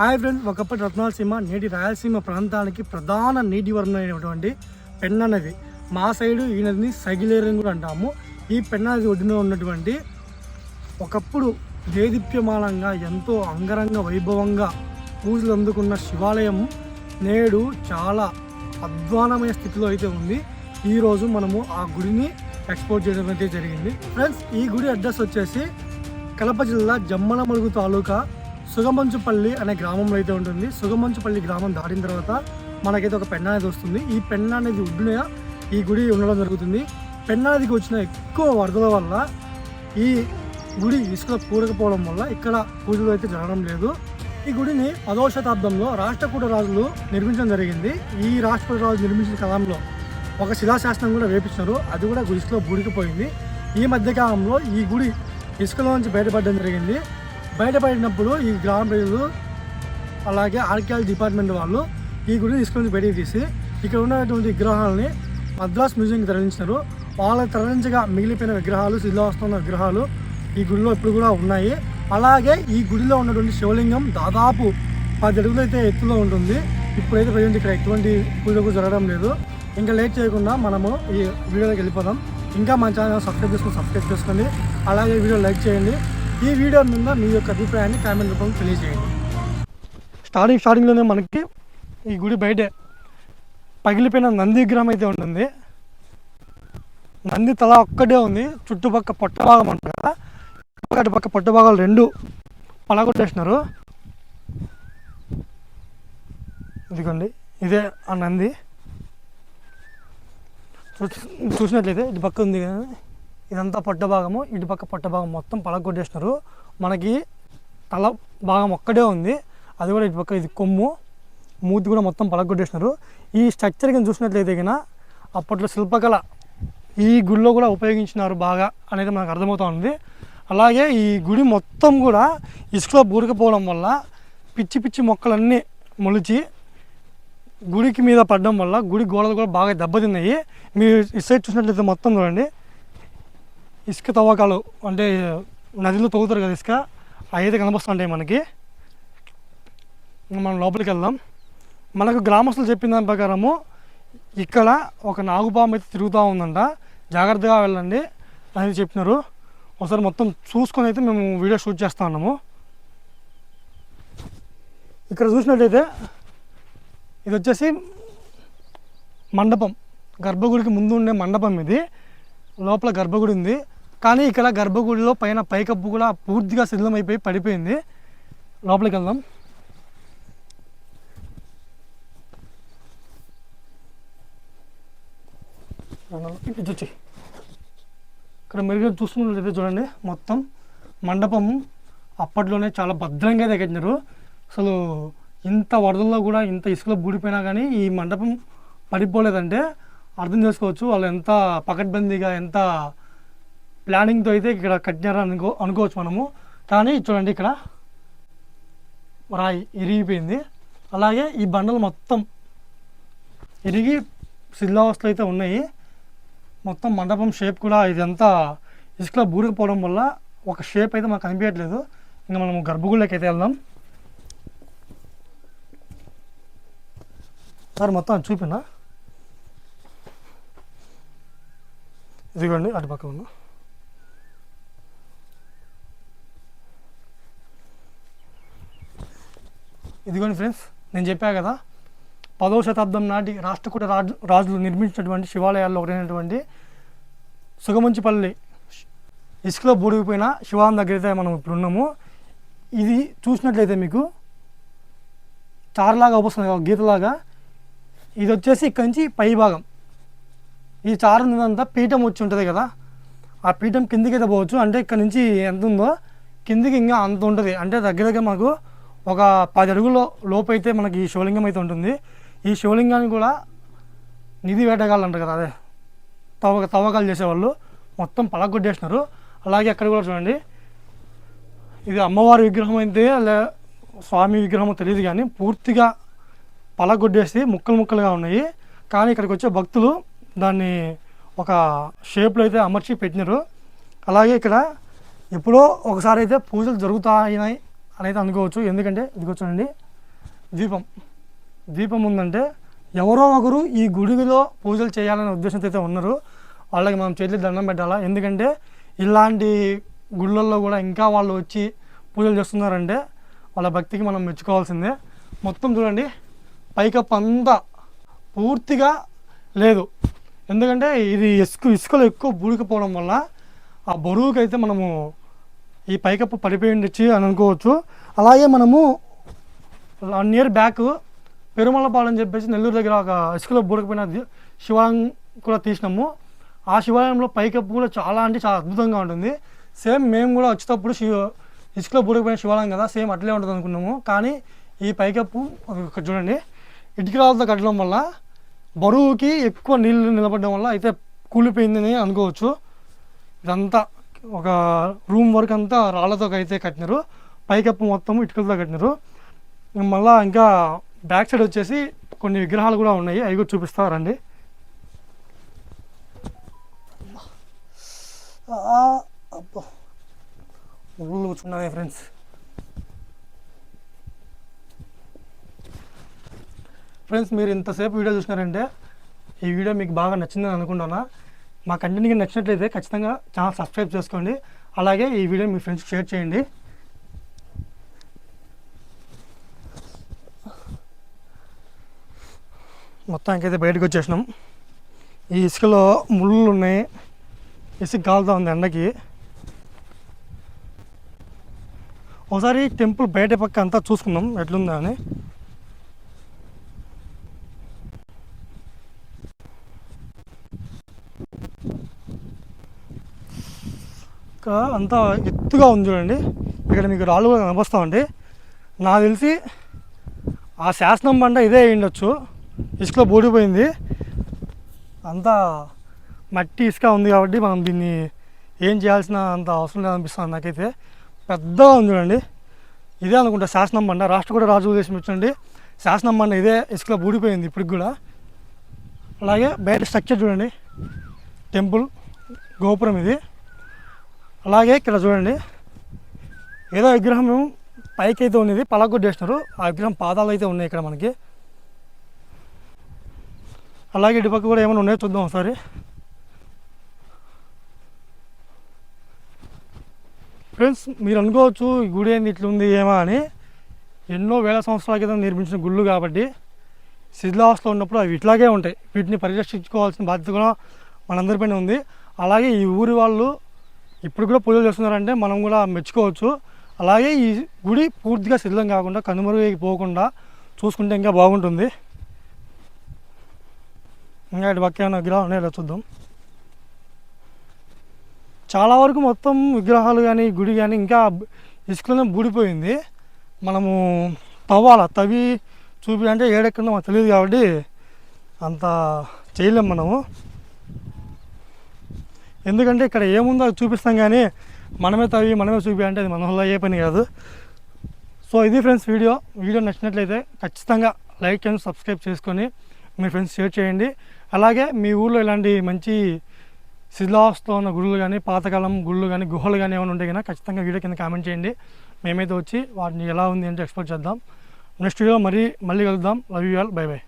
Hi friends ఒకప్పటి రత్నాలసీమ నేటి రాయలసీమ ప్రాంతానికి ప్రధాన నీటి వనరైనటువంటి పెన్న నది. మా సైడు ఈ నదిని సగిలేరని కూడా అంటాము. ఈ పెన్న నది ఒడ్డున ఉన్నటువంటి ఒకప్పుడు దేదీప్యమానంగా ఎంతో అంగరంగ వైభవంగా పూజలు అందుకున్న శివాలయం నేడు చాలా అధ్వానమైన స్థితిలో అయితే ఉంది. ఈరోజు మనము ఆ గుడిని ఎక్స్పోర్ట్ చేయడం అయితే జరిగింది. ఫ్రెండ్స్ ఈ గుడి అడ్రస్ వచ్చేసి కడప జిల్లా జమ్మలమలుగు తాలూకా సుగమంచుపల్లి అనే గ్రామంలో అయితే ఉంటుంది. సుగమంచుపల్లి గ్రామం దాటిన తర్వాత మనకైతే ఒక పెన్న అనేది వస్తుంది. ఈ పెన్న అనేది ఒడ్డున ఈ గుడి ఉండడం జరుగుతుంది. పెన్న నదికి వచ్చిన ఎక్కువ వరదల వల్ల ఈ గుడి ఇసుక కూరకపోవడం వల్ల ఇక్కడ పూజలు అయితే జరగడం లేదు. ఈ గుడిని పదవ శతాబ్దంలో రాష్ట్రకూట రాజులు నిర్మించడం జరిగింది. ఈ రాష్ట్రకూట రాజు నిర్మించిన కాలంలో ఒక శిలాశాసనం కూడా వేపించారు అది కూడా గుడిలో బుడికిపోయింది. ఈ మధ్యకాలంలో ఈ గుడి ఇసుకలో నుంచి బయటపడడం జరిగింది. బయటపడినప్పుడు ఈ గ్రామ ప్రజలు అలాగే ఆర్కియాలజీ డిపార్ట్మెంట్ వాళ్ళు ఈ గుడిని ఇసుక నుంచి బయటకు తీసి ఇక్కడ ఉన్నటువంటి విగ్రహాలని మద్రాస్ మ్యూజియంకి తరలించినారు. వాళ్ళ తరలించగా మిగిలిపోయిన విగ్రహాలు శిలావస్తున్న విగ్రహాలు ఈ గుడిలో ఇప్పుడు కూడా ఉన్నాయి. అలాగే ఈ గుడిలో ఉన్నటువంటి శివలింగం దాదాపు పది అడుగులు అయితే ఎత్తులో ఉంటుంది. ఇప్పుడైతే ప్రజెంట్ ఇక్కడ ఎటువంటి పూజకు జరగడం లేదు. ఇంకా లేట్ చేయకుండా మనము ఈ వీడియోలోకి వెళ్ళిపోదాం. ఇంకా మన ఛానల్ సబ్స్క్రైబ్ చేసుకుని సబ్స్క్రైబ్ చేసుకోండి. అలాగే వీడియో లైక్ చేయండి. ఈ వీడియో మీద మీ యొక్క అభిప్రాయాన్ని కామెంట్ రూపంలో తెలియజేయండి. స్టార్టింగ్ స్టార్టింగ్లోనే మనకి ఈ గుడి బయటే పగిలిపోయిన నంది విగ్రహం అయితే ఉంటుంది. నంది తల ఒక్కటే ఉంది. చుట్టుపక్క పొట్ట భాగం అంటారు కదా. అటు పక్క పొట్ట భాగాలు రెండు పలగొట్టేసినారు ఇదిగోండి ఇదే ఆ నంది. చూ- చూసినట్లయితే ఇటు పక్క ఉంది కదా. ఇదంతా పొట్ట భాగము ఇటు పక్క పొట్ట భాగం మొత్తం పలగొట్టేసినారు మనకి తల భాగం ఒక్కటే ఉంది. అది కూడా ఇటు పక్క ఇది కొమ్ము మూతి కూడా మొత్తం పలగొట్టేసినారు ఈ స్ట్రక్చర్ కింద చూసినట్లయితే కన్నా అప్పట్లో శిల్పకళ ఈ గుళ్ళో కూడా ఉపయోగించినారు బాగా అనేది మనకు అర్థమవుతుంది అలాగే ఈ గుడి మొత్తం కూడా ఇసుకలో బూరకపోవడం వల్ల పిచ్చి పిచ్చి మొక్కలన్నీ మొలిచి గుడికి మీద పడడం వల్ల గుడి గోడలు కూడా బాగా దెబ్బతిన్నాయి. మీరు ఈ సైడ్ చూసినట్లయితే మొత్తం చూడండి. ఇసుక తవ్వకాలు అంటే నదిలో తవ్వుతారు కదా ఇసుక అయితే కనిపిస్తుంటాయి మనకి. మనం లోపలికి వెళ్దాం. మనకు గ్రామస్తులు చెప్పిన దాని ప్రకారము ఇక్కడ ఒక నాగుపాము అయితే తిరుగుతూ ఉందంట. జాగ్రత్తగా వెళ్ళండి అని చెప్పినారు. ఒకసారి మొత్తం చూసుకొని అయితే మేము వీడియో షూట్ చేస్తా ఉన్నాము. ఇక్కడ చూసినట్టయితే ఇది వచ్చేసి మండపం. గర్భగుడికి ముందు ఉండే మండపం ఇది. లోపల గర్భగుడి ఉంది. కానీ ఇక్కడ గర్భగుడిలో పైన పైకప్పు కూడా పూర్తిగా అయిపోయి పడిపోయింది. లోపలికి వెళ్దాం. ఇది వచ్చి ఇక్కడ మెరుగు చూసుకున్నట్లయితే చూడండి మొత్తం మండపం అప్పట్లోనే చాలా భద్రంగా తగ్గించారు అసలు ఇంత వరదల్లో కూడా ఇంత ఇసుకలో బూడిపోయినా కానీ ఈ మండపం పడిపోలేదంటే అర్థం చేసుకోవచ్చు. వాళ్ళు ఎంత పకడ్బందీగా ఎంత ప్లానింగ్తో అయితే ఇక్కడ కట్టినారని అనుకో అనుకోవచ్చు మనము. కానీ చూడండి ఇక్కడ రాయి ఇరిగిపోయింది. అలాగే ఈ బండలు మొత్తం ఇరిగి శిథిలావస్థలు అయితే ఉన్నాయి. మొత్తం మండపం షేప్ కూడా ఇదంతా ఇసుకలో బూరకపోవడం వల్ల ఒక షేప్ అయితే మాకు కనిపించట్లేదు. ఇంకా మనం గర్భగుడిలోకి అయితే వెళ్దాం. సార్ మొత్తం అది చూపినా ఇదిగోండి అటు పక్క ఉన్నా ఇదిగోండి ఫ్రెండ్స్ నేను చెప్పా కదా పదవ శతాబ్దం నాటి రాష్ట్రకూట రాజు రాజులు నిర్మించినటువంటి శివాలయాల్లో ఒకటైనటువంటి సుగమంచిపల్లి ఇసుకలో బూడిగిపోయిన శివాలయం దగ్గర అయితే మనం ఇప్పుడు ఉన్నాము. ఇది చూసినట్లయితే మీకు చారులాగా వస్తుంది గీతలాగా. ఇది వచ్చేసి ఇక్కడి నుంచి పై భాగం. ఈ చారు ఉన్నదంతా పీఠం వచ్చి ఉంటుంది కదా. ఆ పీఠం కిందికి అయితే పోవచ్చు. అంటే ఇక్కడ నుంచి ఎంత ఉందో కిందికి ఇంకా అంత ఉంటుంది. అంటే దగ్గర దగ్గర మాకు ఒక పది అడుగులో లోపు అయితే మనకి ఈ శివలింగం అయితే ఉంటుంది. ఈ శివలింగాన్ని కూడా నిధి వేటగాళ్ళు అంటారు కదా అదే. తవ్వక తవ్వకాలు చేసేవాళ్ళు. మొత్తం పలగొట్టేసినారు. అలాగే అక్కడ కూడా చూడండి. ఇది అమ్మవారి విగ్రహం అయితే లే స్వామి విగ్రహం తెలియదు కానీ పూర్తిగా పలగొట్టేసి ముక్కలు ముక్కలుగా ఉన్నాయి. కానీ ఇక్కడికి వచ్చే భక్తులు దాన్ని ఒక షేప్లో అయితే అమర్చి పెట్టినారు. అలాగే ఇక్కడ ఎప్పుడో ఒకసారి అయితే పూజలు జరుగుతాయినాయి అని అయితే అనుకోవచ్చు. ఎందుకంటే ఇదిగో చూడండి. దీపం ద్వీపం ఉందంటే ఎవరో ఒకరు ఈ గుడిలో పూజలు చేయాలనే ఉద్దేశంతో అయితే ఉన్నారు. వాళ్ళకి మనం చేతులు దండం పెట్టాలా? ఎందుకంటే ఇలాంటి గుళ్ళల్లో కూడా ఇంకా వాళ్ళు వచ్చి పూజలు చేస్తున్నారంటే వాళ్ళ భక్తికి మనం మెచ్చుకోవాల్సిందే. మొత్తం చూడండి పైకప్పు అంతా పూర్తిగా లేదు. ఎందుకంటే ఇది ఇసుక ఇసుకలో ఎక్కువ బూడికపోవడం వల్ల ఆ బరువుకి అయితే మనము ఈ పైకప్పు పడిపోయి ఉండొచ్చు అని అనుకోవచ్చు. అలాగే మనము వన్ ఇయర్ బ్యాక్ పెరుమలపాడు అని చెప్పేసి నెల్లూరు దగ్గర ఒక ఇసుకలో బుడకపోయిన శివాలయం కూడా తీసినాము. ఆ శివాలయంలో పైకప్పు కూడా చాలా అంటే చాలా అద్భుతంగా ఉంటుంది. సేమ్ మేము కూడా వచ్చేటప్పుడు శివ ఇసుకలో బుడకపోయిన శివాలయం కదా సేమ్ అట్లే ఉంటుంది అనుకున్నాము. కానీ ఈ పైకప్పు చూడండి. ఇటుక రాళ్ళతో కట్టడం వల్ల బరువుకి ఎక్కువ నీళ్ళు నిలబడడం వల్ల అయితే కూలిపోయిందని అనుకోవచ్చు. ఇదంతా ఒక రూమ్ వరకు అంతా రాళ్ళతో అయితే కట్టినారు. పైకప్పు మొత్తం ఇటుకలతో కట్టినారు. మళ్ళీ ఇంకా బ్యాక్ సైడ్ వచ్చేసి కొన్ని విగ్రహాలు కూడా ఉన్నాయి. అవి కూడా చూపిస్తారండి అబ్బో. ముళ్ళు కూర్చున్నాయి ఫ్రెండ్స్ ఫ్రెండ్స్ మీరు ఇంతసేపు వీడియో చూసినారంటే ఈ వీడియో మీకు బాగా నచ్చిందని అనుకుంటున్నా. మా కంటెంట్కి నచ్చినట్లయితే ఖచ్చితంగా ఛానల్ సబ్స్క్రైబ్ చేసుకోండి. అలాగే ఈ వీడియో మీ ఫ్రెండ్స్కి షేర్ చేయండి. మొత్తానికి అయితే బయటకు వచ్చేసినాం ఈ ఇసుకలో ముళ్ళు ఉన్నాయి ఇసుక కాలుతా ఉంది ఎండకి. ఒకసారి టెంపుల్ బయట పక్క అంతా చూసుకుందాం ఎట్లుందా అని. ఇక్కడ అంతా ఎత్తుగా ఉంది చూడండి. ఇక్కడ మీకు రాళ్ళు కూడా కనిపిస్తామండి నాకు తెలిసి ఆ శాసనం బండ ఇదే అయ్యుండొచ్చు. ఇసుకలో బూడిపోయింది. అంతా మట్టి ఇసుక ఉంది కాబట్టి మనం దీన్ని ఏం చేయాల్సిన అంత అవసరం లేదనిపిస్తుంది నాకైతే. పెద్దగా ఉంది చూడండి. ఇదే అనుకుంటా శాసనం బండ. రాష్ట్రకూట రాజు ఉద్దేశం ఇచ్చండి శాసనం బండ ఇదే ఇసుకలో బూడిపోయింది ఇప్పటికి కూడా. అలాగే బయట స్ట్రక్చర్ చూడండి. టెంపుల్ గోపురం ఇది. అలాగే ఇక్కడ చూడండి. ఏదో విగ్రహం పైకి అయితే ఉన్నది. పలగొట్టేసినారు. ఆ విగ్రహం పాదాలు అయితే ఉన్నాయి ఇక్కడ మనకి. అలాగే ఇటుపక్క కూడా ఏమైనా ఉన్నాయో చూద్దాం ఒకసారి. ఫ్రెండ్స్ మీరు అనుకోవచ్చు ఈ గుడి ఏంది ఇట్లుంది ఏమో అని ఎన్నో వేల సంవత్సరాల క్రితం నిర్మించిన గుళ్ళు కాబట్టి శిథిలావస్థలో ఉన్నప్పుడు అవి ఇట్లాగే ఉంటాయి. వీటిని పరిరక్షించుకోవాల్సిన బాధ్యత కూడా మనందరిపైన ఉంది. అలాగే ఈ ఊరి వాళ్ళు ఇప్పుడు కూడా పూజలు చేస్తున్నారంటే మనం కూడా మెచ్చుకోవచ్చు. అలాగే ఈ గుడి పూర్తిగా శిథిలం కాకుండా కనుమరుగైపోకుండా చూసుకుంటే ఇంకా బాగుంటుంది. ఇంకా ఇటు పక్క ఏమైనా విగ్రహాలు ఉన్నాయో చూద్దాం. చాలా వరకు మొత్తం విగ్రహాలు కానీ గుడి కానీ ఇంకా ఇసుకలోనే బూడిపోయింది. మనము తవ్వాల? తవ్వి చూపి అంటే ఏడెక్కడో మాకు తెలియదు కాబట్టి అంత చేయలేం మనము. ఎందుకంటే ఇక్కడ ఏముందో అది చూపిస్తాం కానీ మనమే తవ్వి మనమే చూపి అంటే అది మన వల్ల అయ్యే పని కాదు. సో ఇది ఫ్రెండ్స్ వీడియో. వీడియో నచ్చినట్లయితే ఖచ్చితంగా లైక్ అండ్ సబ్స్క్రైబ్ చేసుకొని మీ ఫ్రెండ్స్ షేర్ చేయండి. అలాగే మీ ఊళ్ళో ఇలాంటి మంచి శిథిలావస్థలో ఉన్న గుళ్ళు కానీ పాతకాలం గుళ్ళు కానీ గుహలు కానీ ఏమైనా ఉంటే కనుక ఖచ్చితంగా వీడియో కింద కామెంట్ చేయండి. మేమైతే వచ్చి వాటిని ఎలా ఉంది అంటే ఎక్స్ప్లోర్ చేద్దాం. నెక్స్ట్ వీడియో మరీ మళ్ళీ కలుద్దాం. Love you all bye bye